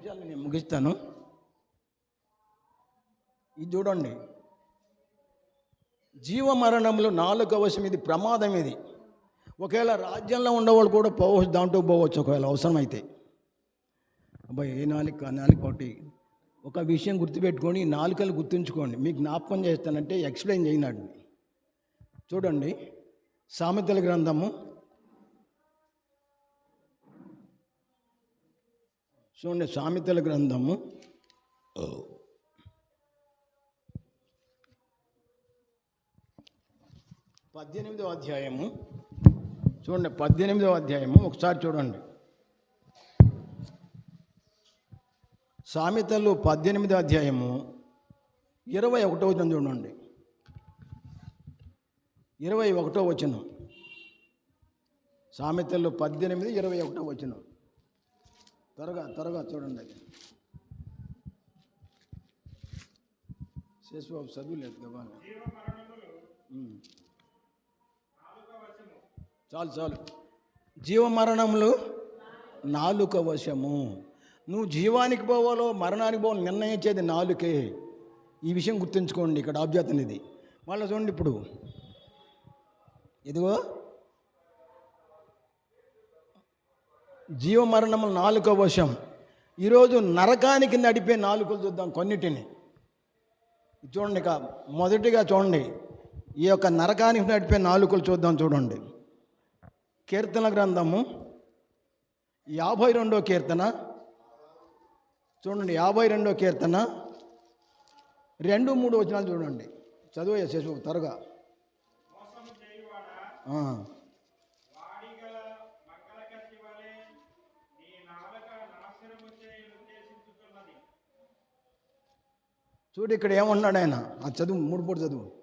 నిమిషాలు నేను ముగిస్తాను. ఇది చూడండి. జీవ మరణంలో నాలుగు అవసరం ఇది ప్రమాదం ఇది. ఒకవేళ రాజ్యంలో ఉండేవాళ్ళు కూడా పోవచ్చు దాంట్లో పోవచ్చు ఒకవేళ అవసరమైతే. అబ్బాయి ఏ నాలుగు నాలుగు ఒకటి ఒక విషయం గుర్తుపెట్టుకొని నాలుకలు గుర్తుంచుకోండి. మీకు జ్ఞాపకం చేస్తానంటే ఎక్స్ప్లెయిన్ చేయనాడు. చూడండి. సామెతల గ్రంథము చూడండి సామెతల గ్రంథము. పద్దెనిమిదో అధ్యాయము. చూడండి పద్దెనిమిదో అధ్యాయము. ఒకసారి చూడండి. సామెతలు పద్దెనిమిదో అధ్యాయము. ఇరవై ఒకటో వచనం చూడండి. ఇరవై ఒకటో వచనం. సామెతలు పద్దెనిమిది ఇరవై ఒకటో వచనం. త్వరగా త్వరగా చూడండి. శేషుబాబు శేషబాబు చదువులేదు కదా చాలు చాలు. జీవ మరణములు నాలుక వశము. నువ్వు జీవానికి పోవాలో మరణానికి పోవాలో నిర్ణయించేది నాలుకే. ఈ విషయం గుర్తుంచుకోండి ఇక్కడ ఆబ్జెక్ట్ అనేది మళ్ళీ చూడండి ఇప్పుడు. ఇదిగో. జీవమరణములు నాలుగో నాలుక వశం. ఈరోజు నరకానికి నడిపే నాలుకలు చూద్దాం కొన్నిటిని. చూడండి ఇక మొదటిగా చూడండి. ఈ యొక్క నరకానికి నడిపే నాలుకలు చూద్దాం చూడండి. కీర్తన గ్రంథము యాభై రెండో కీర్తన. చూడండి యాభై రెండో కీర్తన. రెండు మూడు వచనాలు చూడండి. చదువు శశు త్వరగా. చూడు ఇక్కడ ఏమన్నాడు ఆయన? ఆ చదువు మూడు పూట చదువు.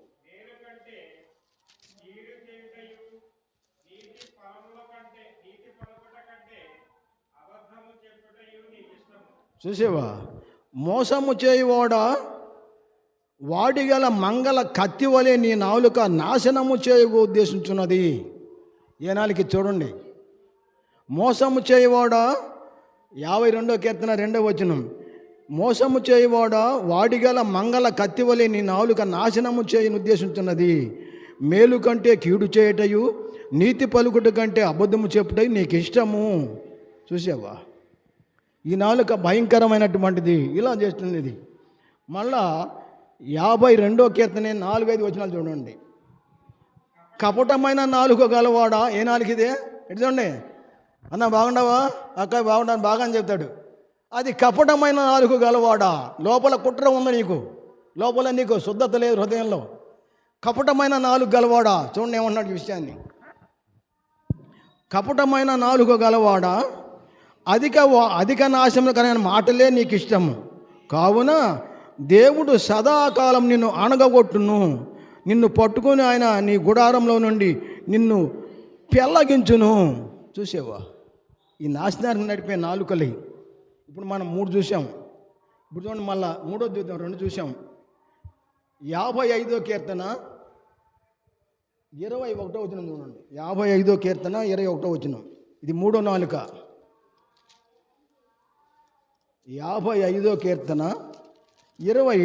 చూసేవా? మోసము చేయువాడా? వాడిగల మంగళ కత్తి వలె నీ నాలుక నాశనము చేయకు ఉద్దేశించున్నది. ఏనాలికి చూడండి. మోసము చేయువాడా? యాభై రెండో కీర్తన రెండో వచనం. మోసము చేయువాడా? వాడిగల మంగళ కత్తివలి నీ నాలుక నాశనము చేయని ఉద్దేశించున్నది. మేలు కంటే కీడు చేయటయు నీతి పలుకుట కంటే అబద్ధము చెప్పుటయు నీకు ఇష్టము చూసావా ఈ నాలుక భయంకరమైనటువంటిది. ఇలా చేస్తుంది ఇది మళ్ళా యాభై రెండో కీర్తనే నాలుగైదు వచనాలు చూడండి. కపటమైన నాలుక గలవాడా? ఏ నాలుగు ఇదే ఎటు చూడండి. అన్న బాగుండవా? అక్క బాగుండని బాగా అని చెప్తాడు. అది కపటమైన నాలుగు గలవాడా? లోపల కుట్ర ఉంది నీకు? లోపల నీకు శుద్ధత లేదు హృదయంలో. కపటమైన నాలుగు గలవాడా? చూడండి ఏమన్నాడు విషయాన్ని. కపటమైన నాలుగు గలవాడా? అధిక అధిక నాశనం కలిగిన మాటలే నీకు ఇష్టము కావున దేవుడు సదాకాలం నిన్ను అణగగొట్టును. నిన్ను పట్టుకొని ఆయన నీ గుడారంలో నుండి నిన్ను పెళ్ళగించును చూసేవా? ఈ నాశనానికి నడిపే నాలుకలి. ఇప్పుడు మనం మూడు చూసాం. ఇప్పుడు చూడండి మళ్ళా మూడో చూద్దాం రెండు చూసాం. యాభై ఐదో కీర్తన ఇరవై ఒకటో వచ్చిన చూడండి. యాభై ఐదో కీర్తన ఇరవై ఒకటో వచ్చిన ఇది మూడో నాలుక. యాభై ఐదో కీర్తన ఇరవై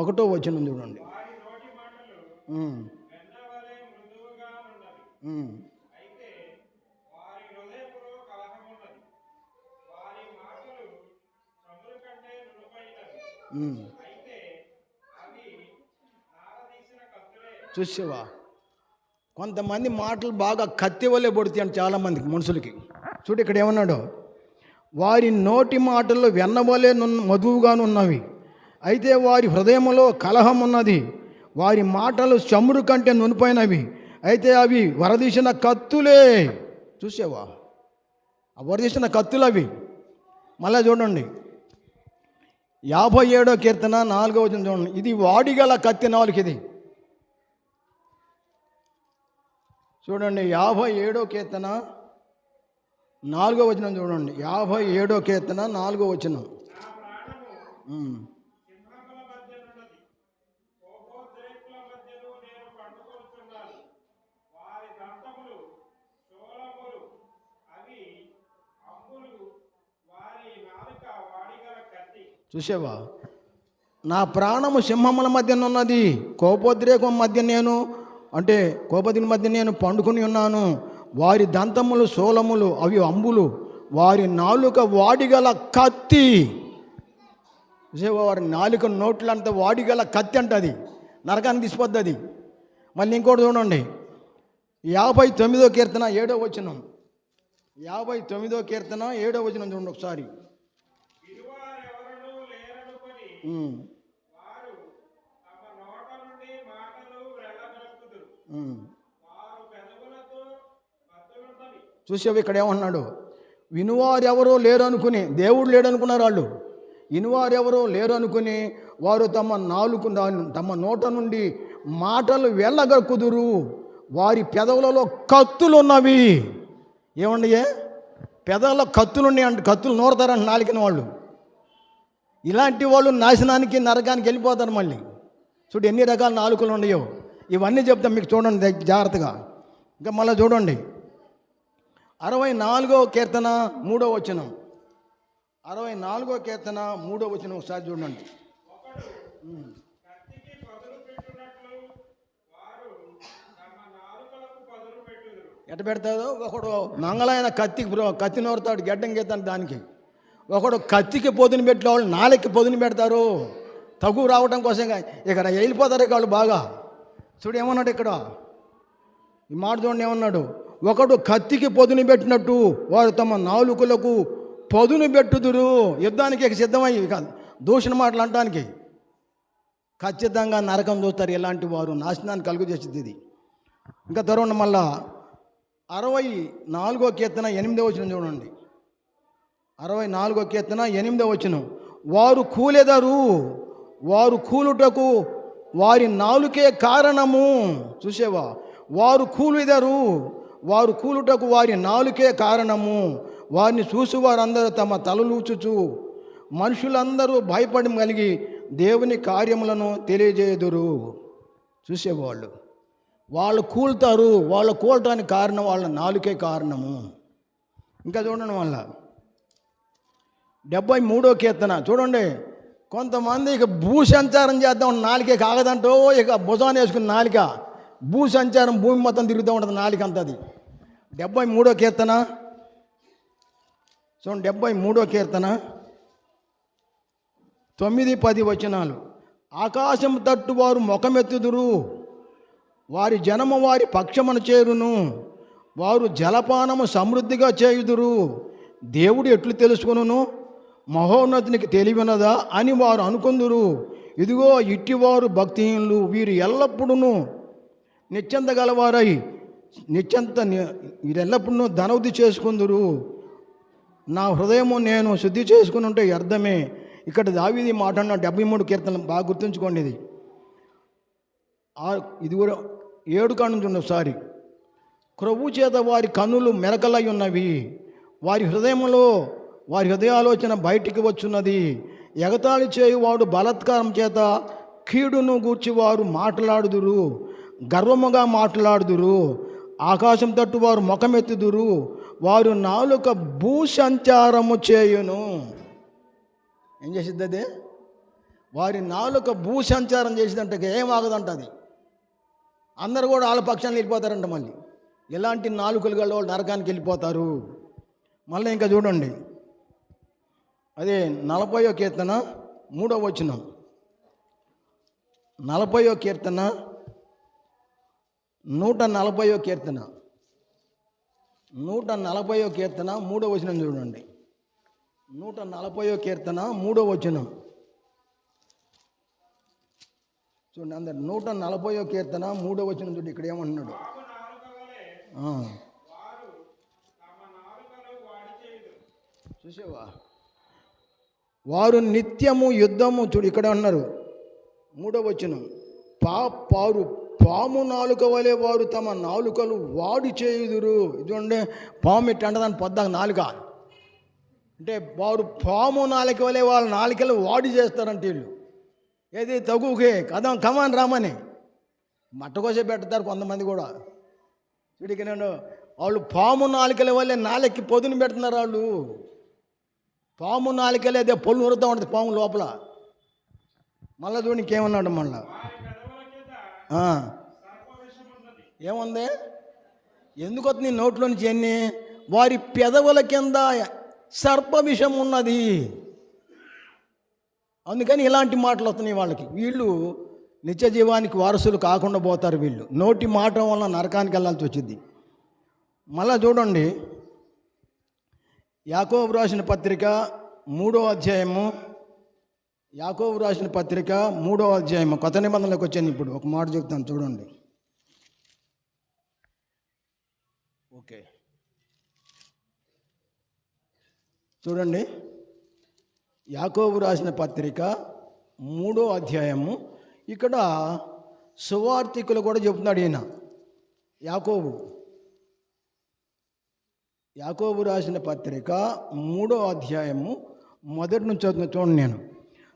ఒకటో వచనం చూడండి. చూసావా? కొంతమంది మాటలు బాగా కత్తి వల్లే పడుతాయి అని చాలామందికి మనుషులకి. చూడు ఇక్కడ ఏమన్నాడు? వారి నోటి మాటల్లో వెన్నవలే మధువుగాను మధువుగానున్నవి. అయితే వారి హృదయంలో కలహం ఉన్నది వారి మాటలు చమురు కంటే నునిపోయినవి. అయితే అవి వరదీసిన కత్తులే. చూసావా? ఆ వరదీసిన కత్తులు అవి మళ్ళీ చూడండి. యాభై ఏడో కీర్తన నాలుగో వచనం చూడండి. ఇది వాడిగల కత్తి నాలుగు ఇది చూడండి యాభై ఏడో కీర్తన నాలుగో వచనం చూడండి. యాభై ఏడో కీర్తన నాలుగో వచనం. చూసావా? నా ప్రాణము సింహముల మధ్యన ఉన్నది కోపోద్రేకం మధ్య నేను అంటే కోపదిన మధ్య నేను పండుకుని ఉన్నాను. వారి దంతములు సోలములు అవి అంబులు వారి నాలుక వాడిగల కత్తి. చూసేవా? వారి నాలుక నోట్లంతా వాడిగల కత్తి అంటది నరకానికి తీసిపోద్ది అది మళ్ళీ ఇంకోటి చూడండి. యాభై తొమ్మిదో కీర్తన ఏడో వచనం. యాభై తొమ్మిదో కీర్తన ఏడో వచనం చూడండి ఒకసారి. వారు తమ నోట నుండి మాటలు వెళ్ళగలుగుదురు ఉమ్. వారు పెదవులతో బద్దలున్నవి చూసావు ఇక్కడ ఏమన్నాడు? వినువారెవరో లేరు అనుకుని దేవుడు లేడు అనుకున్నారు వాళ్ళు. వినువారెవరో లేరు అనుకుని వారు తమ నాలుగు తమ నోట నుండి మాటలు వెళ్ళగక్కుదురు. వారి పెదవులలో కత్తులు ఉన్నవి ఏమండి? పెదవుల కత్తులు ఉన్నాయి అంటే కత్తులు నూరతారంట నాలికిన వాళ్ళు. ఇలాంటి వాళ్ళు నాశనానికి నరకానికి వెళ్ళిపోతారు మళ్ళీ. చూడు ఎన్ని రకాల నాలుకలు ఉన్నాయో. ఇవన్నీ చెప్తాం మీకు చూడండి జాగ్రత్తగా. ఇంకా మళ్ళీ చూడండి. అరవై నాలుగో కీర్తన మూడో వచనం. అరవై నాలుగో కీర్తన మూడో వచనం ఒకసారి చూడండి. ఎట్ట పెడతాదో ఒకడు మంగళమైన కత్తికి బ్రో కత్తి నోరుతాడు గెడ్డం గీతాడు దానికి. ఒకడు కత్తికి పొదును పెట్టిన వాళ్ళు నాలుగుకి పొదును పెడతారు. తగు రావడం కోసం ఇక్కడ వెళ్ళిపోతారు వాళ్ళు బాగా. చూడు ఏమన్నాడు ఇక్కడ? ఈ మాట చూడండి ఏమన్నాడు? ఒకడు కత్తికి పొదును పెట్టినట్టు వారు తమ నాలుకలకు పొదును పెట్టుదురు. యుద్ధానికి ఇక సిద్ధమై ఇక దూషణ మాటలు అంటానికి. ఖచ్చితంగా నరకం చూస్తారు ఇలాంటి వారు. నాశనాన్ని కలుగు చేసింది ఇది. ఇంకా తర్వాత మళ్ళా అరవై నాలుగో కీర్తన ఎనిమిదో వచ్చిన చూడండి. అరవై నాలుగో కీర్తన ఎనిమిదో వచ్చిన వారు కూలెదరు వారు కూలుటకు వారి నాలుకే కారణము. చూసేవా? వారు కూలెదరు వారు కూలుటకు వారి నాలుకే కారణము. వారిని చూసి వారందరూ తమ తలలూచుచు మనుషులందరూ భయపడి కలిగి దేవుని కార్యములను తెలియజేయుదురు. చూసేవాళ్ళు వాళ్ళు కూలుతారు వాళ్ళు కూలటానికి కారణం వాళ్ళ నాలుకే కారణము. ఇంకా చూడండి వాళ్ళ డెబ్బై మూడో కీర్తన. చూడండి. కొంతమంది ఇక భూ సంచారం చేద్దాం నాలుకే కాగదంటో ఇక భుజాన్ని వేసుకుని నాలిక. భూ సంచారం భూమి మొత్తం తిరుగుతూ ఉంటుంది నాలిక అంతది డెబ్బై మూడో కీర్తన. చూడండి డెబ్బై మూడో కీర్తన. తొమ్మిది పది వచనాలు. ఆకాశం తట్టు వారు ముఖమెత్తుదురు. వారి జనము వారి పక్షమును చేరును. వారు జలపానము సమృద్ధిగా చేయుదురు. దేవుడు ఎట్లు తెలుసుకును మహోన్నతునికి తెలివినదా అని వారు అనుకుందురు. ఇదిగో ఇట్టివారు భక్తిహీనులు వీరు ఎల్లప్పుడూ నిత్యంత గలవారై నిత్యంత వీరెల్లప్పుడూ వీరు ఎల్లప్పుడూ ధనవృద్ధి చేసుకుందురు. నా హృదయము నేను శుద్ధి చేసుకుని ఉంటే అర్థమే ఇక్కడ దావీది మాట అన్న డెబ్బై మూడు కీర్తనలు బాగా గుర్తుంచుకోండి ఇది ఆ- ఇది కూడా ఏడు కాడ నుంచి ఉన్న ఒకసారి. క్రొవ్వు చేత వారి కన్నులు మెరకలై ఉన్నవి. వారి హృదయములో వారి హృదయాలోచన బయటికి వచ్చున్నది. ఎగతాళి చేయువాడు బలత్కారం చేత కీడును గూర్చి వారు మాట్లాడుదురు గర్వముగా మాట్లాడుదురు. ఆకాశం తట్టు వారు ముఖమెత్తుదురు వారు నాలుక భూసంచారము చేయును. ఏం చేసిద్ది అది వారి నాలుక భూసంచారం చేసిందంటే ఏం ఆగదంట అది అందరు కూడా వాళ్ళ పక్షాన్ని వెళ్ళిపోతారంట మళ్ళీ. ఎలాంటి నాలుకలు గల వాళ్ళు నరకానికి వెళ్ళిపోతారు. మళ్ళీ ఇంకా చూడండి. అదే నలభయో కీర్తన మూడో వచనం. నలభయో కీర్తన నూట నలభయో కీర్తన. నూట నలభయో కీర్తన మూడో వచనం చూడండి. నూట నలభయో కీర్తన మూడో వచనం. చూడండి అందరు నూట నలభయో కీర్తన మూడో వచనం చూడండి ఇక్కడ ఏమంటున్నాడు? చూసావా? వారు నిత్యము యుద్ధము చూడు ఇక్కడ అన్నారు. మూడో వచనం. పా పారు పాము నాలుక వలె వారు తమ నాలుకలు వాడి చేయుదురు. ఇదిగోండి పాము ఇట్ట అంటదాని పొద్దాక నాలుక. అంటే వారు పాము నాలుక వలె వాళ్ళ నాలుకలు వాడి చేస్తారంటే వీళ్ళు. ఏది? తగుకే కదా కమాన్ రామని మట్టకోసే పెడతారు కొంతమంది కూడా. వీడికి నేను వాళ్ళు పాము నాలుకల వల్లే నాలుకకి పొదును పెడుతున్నారు వాళ్ళు. పాము నాలుకెళ్ళేదే పొల్లు ఉరుతూ ఉంటుంది పాము లోపల. మళ్ళా చూడు ఇంకేమన్నాడు మళ్ళా. ఏముంది? ఎందుకు వస్తుంది నోట్లో నుంచి ఎన్ని? వారి పెదవుల కింద సర్ప విషం ఉన్నది. అందుకని ఇలాంటి మాటలు వస్తున్నాయి వాళ్ళకి. వీళ్ళు నిత్య జీవానికి వారసులు కాకుండా పోతారు వీళ్ళు. నోటి మాట వల్ల నరకానికి వెళ్ళాల్సి వచ్చింది. మళ్ళా చూడండి. యాకోబు రాసిన పత్రిక మూడో అధ్యాయము. యాకోబు రాసిన పత్రిక మూడో అధ్యాయము. కొత్త నిబంధనలకు వచ్చాను ఇప్పుడు. ఒక మాట చెప్తాను చూడండి. ఓకే. చూడండి. యాకోబు రాసిన పత్రిక మూడో అధ్యాయము. ఇక్కడ సువార్థికులు కూడా చెప్తున్నాడు ఈయన యాకోబు. యాకోబు రాసిన పత్రిక మూడో అధ్యాయము మొదటి నుంచి చదువుతున్న చూడండి నేను.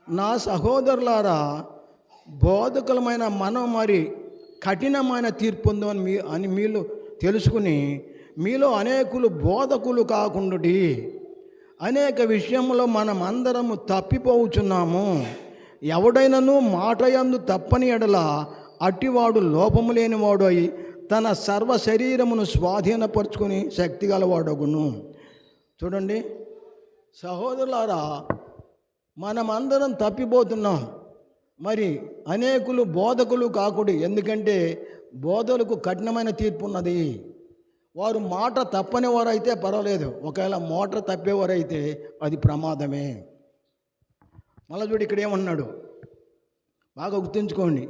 నా సహోదరులారా బోధకులమైన మనం మరి కఠినమైన తీర్పు ఉందని అని మీ అని మీలో తెలుసుకుని మీలో అనేకులు బోధకులు కాకుండుటి. అనేక విషయంలో మనం అందరము తప్పిపోవుచున్నాము. ఎవడైనను మాట యందు తప్పని ఎడల అట్టివాడు లోపము లేనివాడు అయి తన సర్వ శరీరమును స్వాధీనపరుచుకుని శక్తి గలవాడగును. చూడండి సహోదరులారా మనమందరం తప్పిపోతున్నాం. మరి అనేకులు బోధకులు కాకుడి ఎందుకంటే బోధలకు కఠినమైన తీర్పు ఉన్నది వారు మాట తప్పని వారైతే పర్వాలేదు. ఒకవేళ మోటార్ తప్పేవారైతే అది ప్రమాదమే. మళ్ళా చూడు ఇక్కడ ఏమన్నాడు బాగా గుర్తుంచుకోండి.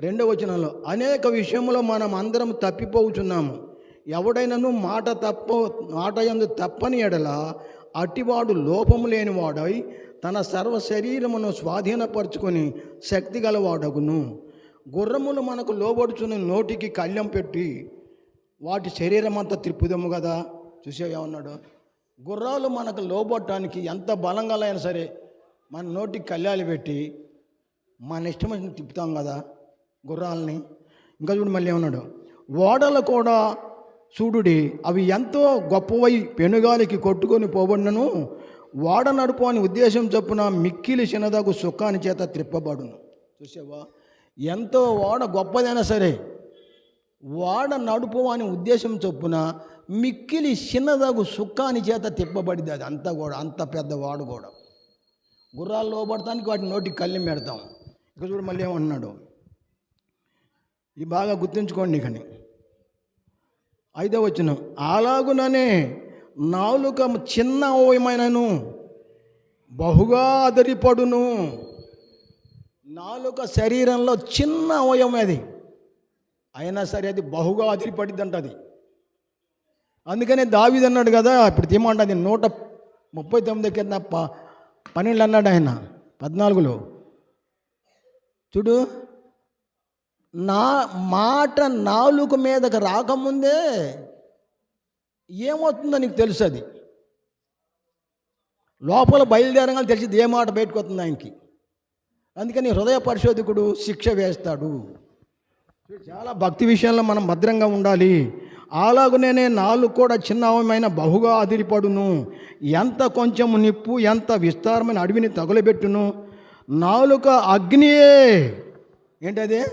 రెండవ వచనంలో అనేక విషయంలో మనం అందరం తప్పిపోవుచున్నాము. ఎవడైనను మాట తప్ప మాట ఎందు తప్పని ఎడల అట్టివాడు లోపము లేనివాడై తన సర్వ శరీరమును స్వాధీనపరుచుకొని శక్తి గలవాడగును. గుర్రములు మనకు లోబడుచున్న నోటికి కళ్ళెం పెట్టి వాటి శరీరం అంతా త్రిప్పుదము కదా చూసావు ఉన్నాడు గుర్రాలు మనకు లోబట్టడానికి ఎంత బలంగా అయినా సరే మన నోటికి కళ్ళాలు పెట్టి మన ఇష్టం తిప్పుతాం కదా గుర్రాలని. ఇంకా చూడు మళ్ళీ ఏమన్నాడు? ఓడలు కూడా చూడుడి అవి ఎంతో గొప్పవై పెనుగాలికి కొట్టుకొని పోబడినను. ఓడ నడుపు అని ఉద్దేశం చొప్పున మిక్కిలి చిన్నదగు సుఖాని చేత త్రిప్పబడును. చూసావా? ఎంతో ఓడ గొప్పదైనా సరే వాడ నడుపు అని ఉద్దేశం చొప్పున మిక్కిలి చిన్నదగు సుఖాని చేత తిప్పబడింది అది అంతా కూడా అంత పెద్ద వాడు కూడా గుర్రాలు లోపడటానికి వాటి నోటికి కళ్ళెం పెడతాం ఇక చూడు మళ్ళీ ఏమన్నాడు? ఇది బాగా గుర్తుంచుకోండి కానీ ఐదో వచ్చిన అలాగుననే నాలుక చిన్న ఓయమైనను బహుగా అదరిపడును. నాలుక శరీరంలో చిన్న అవయవం అది. అయినా సరే అది బహుగా అదిరిపడిద్ది అది అందుకనే దావిది అన్నాడు కదా ఇప్పుడు తీమంటది నూట ముప్పై తొమ్మిది కింద ప పన్నెండు అన్నాడు ఆయన పద్నాలుగులో. చూడు నా మాట నాలుక మీదకి రాకముందే ఏమవుతుందో నీకు తెలుసు అది. లోపల బయలుదేరంగా తెలిసింది ఏ మాట బయటకు వస్తుంది ఆయనకి. అందుకని హృదయ పరిశోధకుడు శిక్ష వేస్తాడు. చాలా భక్తి విషయంలో మనం భద్రంగా ఉండాలి. అలాగనే నాలుగు కూడా చిన్నమైన బహుగా అదిరిపడును. ఎంత కొంచెం నిప్పు ఎంత విస్తారమైన అడవిని తగులబెట్టును. నాలుక అగ్నియే. ఏంటది?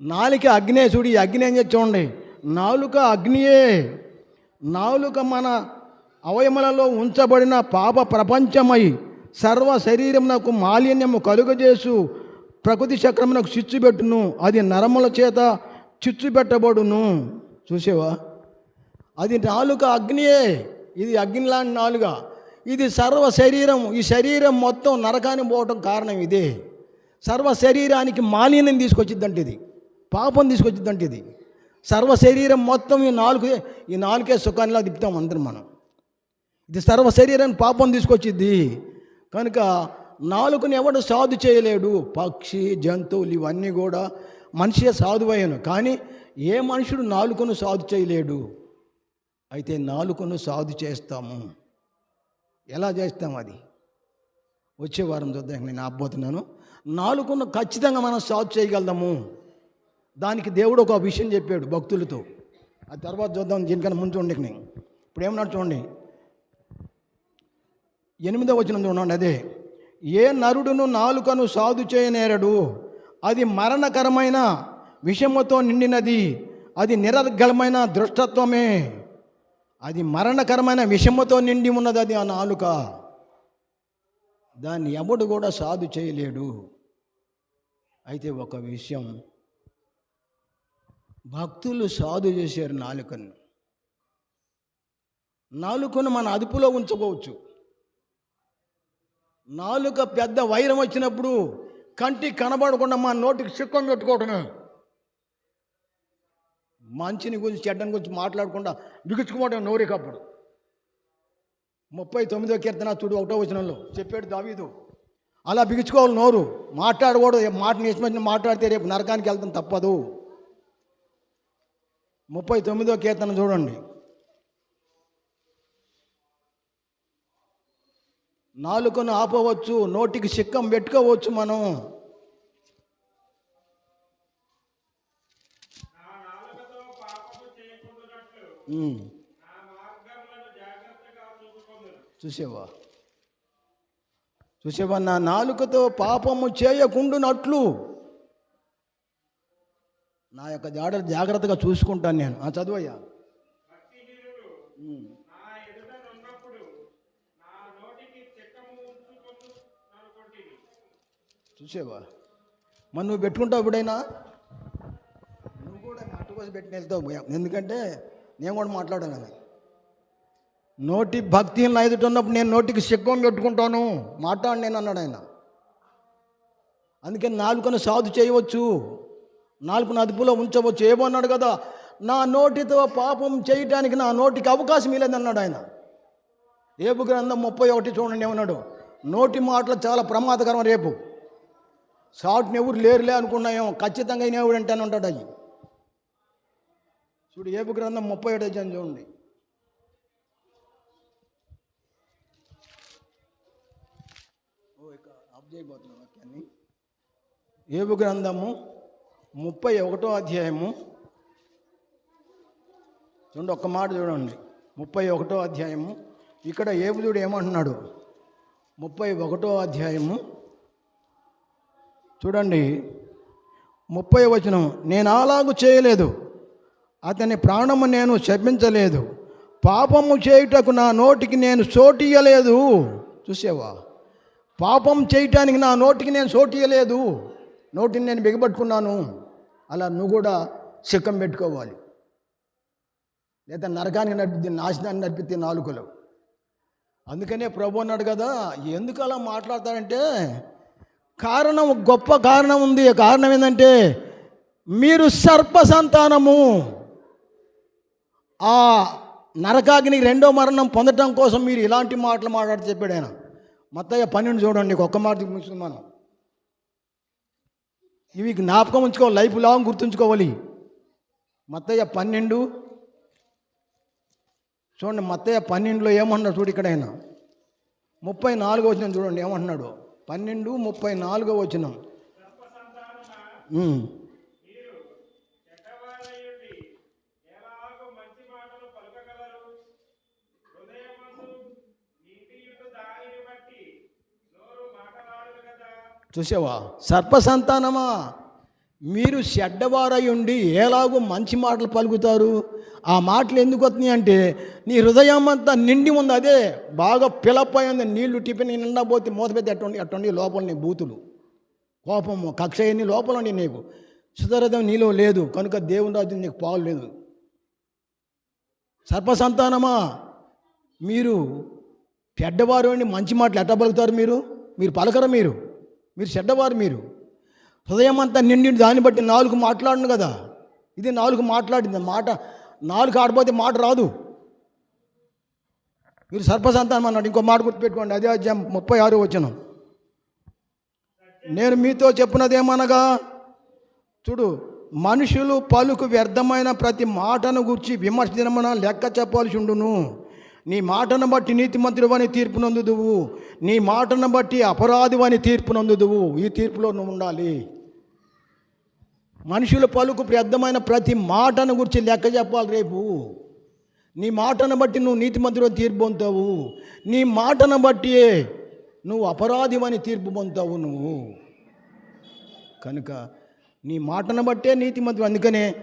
నాలిక అగ్నే చూడు ఈ అగ్ని ఏం చూడండి. నాలుక అగ్నియే. నాలుక మన అవయములలో ఉంచబడిన పాప ప్రపంచమై సర్వ శరీరమునకు మాలిన్యము కలుగజేసు ప్రకృతి చక్రమునకు చిచ్చుబెట్టును అది నరముల చేత చిచ్చు పెట్టబడును. అది నాలుక అగ్నియే. ఇది అగ్ని లాంటి నాలుక. ఇది సర్వ శరీరం. ఈ శరీరం మొత్తం నరకానికి పోవటం కారణం ఇదే. సర్వ శరీరానికి మాలిన్యం తీసుకొచ్చిద్దంటే ఇది. పాపం తీసుకొచ్చిద్దంట ఇది. సర్వ శరీరం మొత్తం ఈ నాలుగు ఈ నాలుగే సుఖానిలా తిప్పుతాం అందరం మనం. ఇది సర్వ శరీరాన్ని పాపం తీసుకొచ్చిద్ది. కనుక నాలుగుని ఎవడు సాధు చేయలేడు? పక్షి జంతువులు ఇవన్నీ కూడా మనిషే సాధువయ్యాను. కానీ ఏ మనుషుడు నాలుగును సాధు చేయలేడు? అయితే నాలుగును సాధు చేస్తాము. ఎలా చేస్తాం అది? వచ్చే వారం చూద్దాం. నేను ఆపోతున్నాను నాలుగును ఖచ్చితంగా మనం సాధు చేయగలుగుతాము దానికి దేవుడు ఒక విషయం చెప్పాడు భక్తులతో. ఆ తర్వాత చూద్దాం దీనికన్నా ముందు ఉండి నేను ఇప్పుడు ఏమన్నా చూడండి? ఎనిమిదో వచ్చిన చూడండి అదే. ఏ నరుడును నాలుకను సాధు చేయనేరడు. అది మరణకరమైన విషముతో నిండినది. అది నిరర్గలమైన దృష్టత్వమే. అది మరణకరమైన విషముతో నిండి ఉన్నది అది ఆ నాలుక. దాన్ని ఎవడు కూడా సాధు చేయలేడు. అయితే ఒక విషయం భక్తులు సాధు చేశారు నాలుకను. నాలుకను మన అదుపులో ఉంచుకోవచ్చు నాలుక పెద్ద వైరం వచ్చినప్పుడు కంటి కనబడకుండా మా నోటికి చిక్కం పెట్టుకోవటమే మంచిని గురించి చెడ్డని గురించి మాట్లాడకుండా బిగుచుకోవటం నోరికప్పుడు ముప్పై తొమ్మిదో కీర్తన చూడు ఒకటో వచనంలో చెప్పాడు దావీదు. అలా బిగుచుకోవాలి నోరు. మాట్లాడకూడదు. మాట మాటని మాట్లాడితే రేపు నరకానికి వెళ్తాం తప్పదు. ముప్పై తొమ్మిదో కీర్తన చూడండి. నాలుకను ఆపవచ్చు నోటికి చిక్కం పెట్టుకోవచ్చు మనం. చూసేవా? చూసేవా? నా నా నాలుకతో పాపము చేయకుండునట్లు. నా యొక్క జాడ జాగ్రత్తగా చూసుకుంటాను నేను. ఆ చదువయ్యా. చూసావా? మరి నువ్వు పెట్టుకుంటావు ఎప్పుడైనా? నువ్వు కూడా మట్టు కోసం పెట్టిన వెళ్తావు ఎందుకంటే నేను కూడా మాట్లాడాను అని నోటి భక్తి నా ఎదుట ఉన్నప్పుడు నేను నోటికి సిగ్గం పెట్టుకుంటాను. మాట్లాడు నేను అన్నాడు ఆయన. అందుకని నాలుకను సాధు చేయవచ్చు. నాలుగును అదుపులో ఉంచవచ్చు. ఏమన్నాడు కదా నా నోటితో పాపం చేయటానికి నా నోటికి అవకాశం లేదన్నాడు ఆయన. ఏపు గ్రంథం ముప్పై ఒకటి చూడండి ఏమన్నాడు నోటి మాటలు చాలా ప్రమాదకరం రేపు. సాటుని ఎవరు లేరులే అనుకున్నాయేమో ఖచ్చితంగా ఈయన ఎవడు అని ఉంటాడు అయ్యి చూడు ఏపు గ్రంథం ముప్పై ఒకటి అధ్యాయం చూడండి. ఓ ఇక వాక్యాన్ని. గ్రంథము ముప్పై ఒకటో అధ్యాయము. చూడండి ఒక్క మాట చూడండి. ముప్పై ఒకటో అధ్యాయము. ఇక్కడ ఏబుదుడు ఏమంటున్నాడు? ముప్పై ఒకటో అధ్యాయము. చూడండి ముప్పై వచనం నేను అలాగు చేయలేదు. అతని ప్రాణము నేను శపించలేదు. పాపము చేయుటకు నా నోటికి నేను సోటియలేదు చూసావా? పాపం చేయటానికి నా నోటికి నేను చోటియలేదు నోటిని నేను బిగబట్టుకున్నాను. అలా నువ్వు కూడా చిక్కం పెట్టుకోవాలి. లేదా నరకానికి నడిపితే నాశనాన్ని నడిపితే నాలుకలు. అందుకనే ప్రభు అన్నాడు కదా ఎందుకు అలా మాట్లాడతారంటే కారణం గొప్ప కారణం ఉంది. కారణం ఏంటంటే మీరు సర్ప సంతానము. ఆ నరకాగ్ని రెండో మరణం పొందటం కోసం మీరు ఇలాంటి మాటలు మాట్లాడి చెప్పాడు ఆయన. మత్తయ్య పన్నెండు చూడండి ఒక్క మాట ముగిస్తుంది మనం ఇవి జ్ఞాపకం ఉంచుకోవాలి లైఫ్ లాంగ్ గుర్తుంచుకోవాలి. మత్తయ్య పన్నెండు. చూడండి మత్తయ్య పన్నెండులో ఏమన్నాడు చూడు ఇక్కడ ఆయన. ముప్పై నాలుగో వచ్చిన చూడండి ఏమంటున్నాడు? పన్నెండు ముప్పై నాలుగో వచ్చినాం మీరు చెడ్డవారయ్యుండి ఎలాగో మంచి మాటలు పలకగలరు హృదయమందు నీతియుడు దానిని బట్టి నోరు మాటలాడదు కదా చూసావా? సర్పసంతానమా? మీరు చెడ్డవారై ఉండి ఎలాగో మంచి మాటలు పలుకుతారు? ఆ మాటలు ఎందుకు వస్తున్నాయి అంటే నీ హృదయం అంతా నిండి ఉంది అదే బాగా పిలపై ఉంది నీళ్ళు టిఫిన్ నిండా పోతే మూత పెద్ద అటుండి లోపల నీ బూతులు. కోపము కక్ష ఎన్ని లోపల ఉండి నీకు? సుధరథం నీలో లేదు కనుక దేవుని రాజు నీకు పాలు లేదు. సర్పసంతానమా? మీరు చెడ్డవారు అండి మంచి మాటలు ఎట్ట పలుకుతారు మీరు? మీరు పలకరు మీరు? మీరు చెడ్డవారు మీరు. హృదయం అంతా నిండి దాన్ని బట్టి నాలుగు మాట్లాడను కదా. ఇది నాలుగు మాట్లాడింది. మాట నాలుగు ఆడిపోతే మాట రాదు. మీరు సర్పసంతానం అన్నాడు. ఇంకో మాట గుర్తుపెట్టుకోండి. అదే అధ్యాయం ముప్పై ఆరు వచ్చిన నేను మీతో చెప్పినదేమనగా చూడు మనుషులు పలుకు వ్యర్థమైన ప్రతి మాటను గురించి విమర్శ దినమున లెక్క చెప్పాల్సి ఉండును. నీ మాటను బట్టి నీతిమంతుడు తీర్పు నందుదువు. నీ మాటను బట్టి అపరాధివని తీర్పు నందుదువు. ఈ తీర్పులో నువ్వు ఉండాలి. మనుషుల పలుకు వ్యర్థమైన ప్రతి మాటను గురించి లెక్క చెప్పాలి రేపు. నీ మాటను బట్టి నువ్వు నీతిమంతుడు తీర్పు పొందుతావు. నీ మాటను బట్టి నువ్వు అపరాధివని తీర్పు పొందుతావు నువ్వు. కనుక నీ మాటను బట్టే నీతిమంతుడు. అందుకనే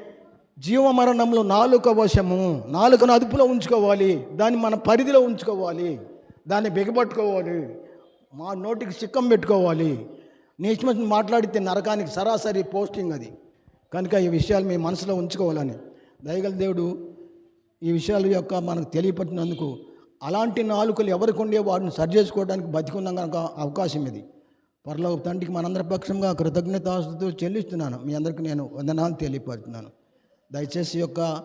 జీవ మరణంలో నాలుక వశము నాలుకను అదుపులో ఉంచుకోవాలి దాన్ని మన పరిధిలో ఉంచుకోవాలి దాన్ని బిగపట్టుకోవాలి మా నోటికి చిక్కం పెట్టుకోవాలి. నీచమని మాట్లాడితే నరకానికి సరాసరి పోస్టింగ్ అది. కనుక ఈ విషయాలు మీ మనసులో ఉంచుకోవాలని. దయగల దేవుడు ఈ విషయాల యొక్క మనకు తెలియపట్టినందుకు అలాంటి నాలుకలు ఎవరికి ఉండే వాటిని సరి చేసుకోవడానికి బతికున్నాం కనుక అవకాశం ఇది. పర్లో తండ్రికి మనందరి పక్షంగా కృతజ్ఞతాస్తుతో చెల్లిస్తున్నాను. మీ అందరికీ నేను వందనాలు తెలియపడుతున్నాను దయచేసి యొక్క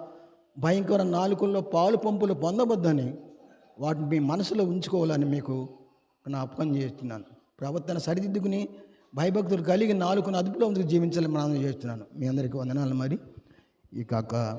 భయంకర నాలుకల్లో పాలు పంపులు పొందవద్దని వాటిని మీ మనసులో ఉంచుకోవాలని మీకు జ్ఞాపకం చేస్తున్నాను. ప్రవర్తన సరిదిద్దుకుని భయభక్తులు కలిగి నాలుగును అదుపులో ఉంచుకు జీవించాలని మనం చేస్తున్నాను. మీ అందరికీ వందనాలు మరి. ఈ కాక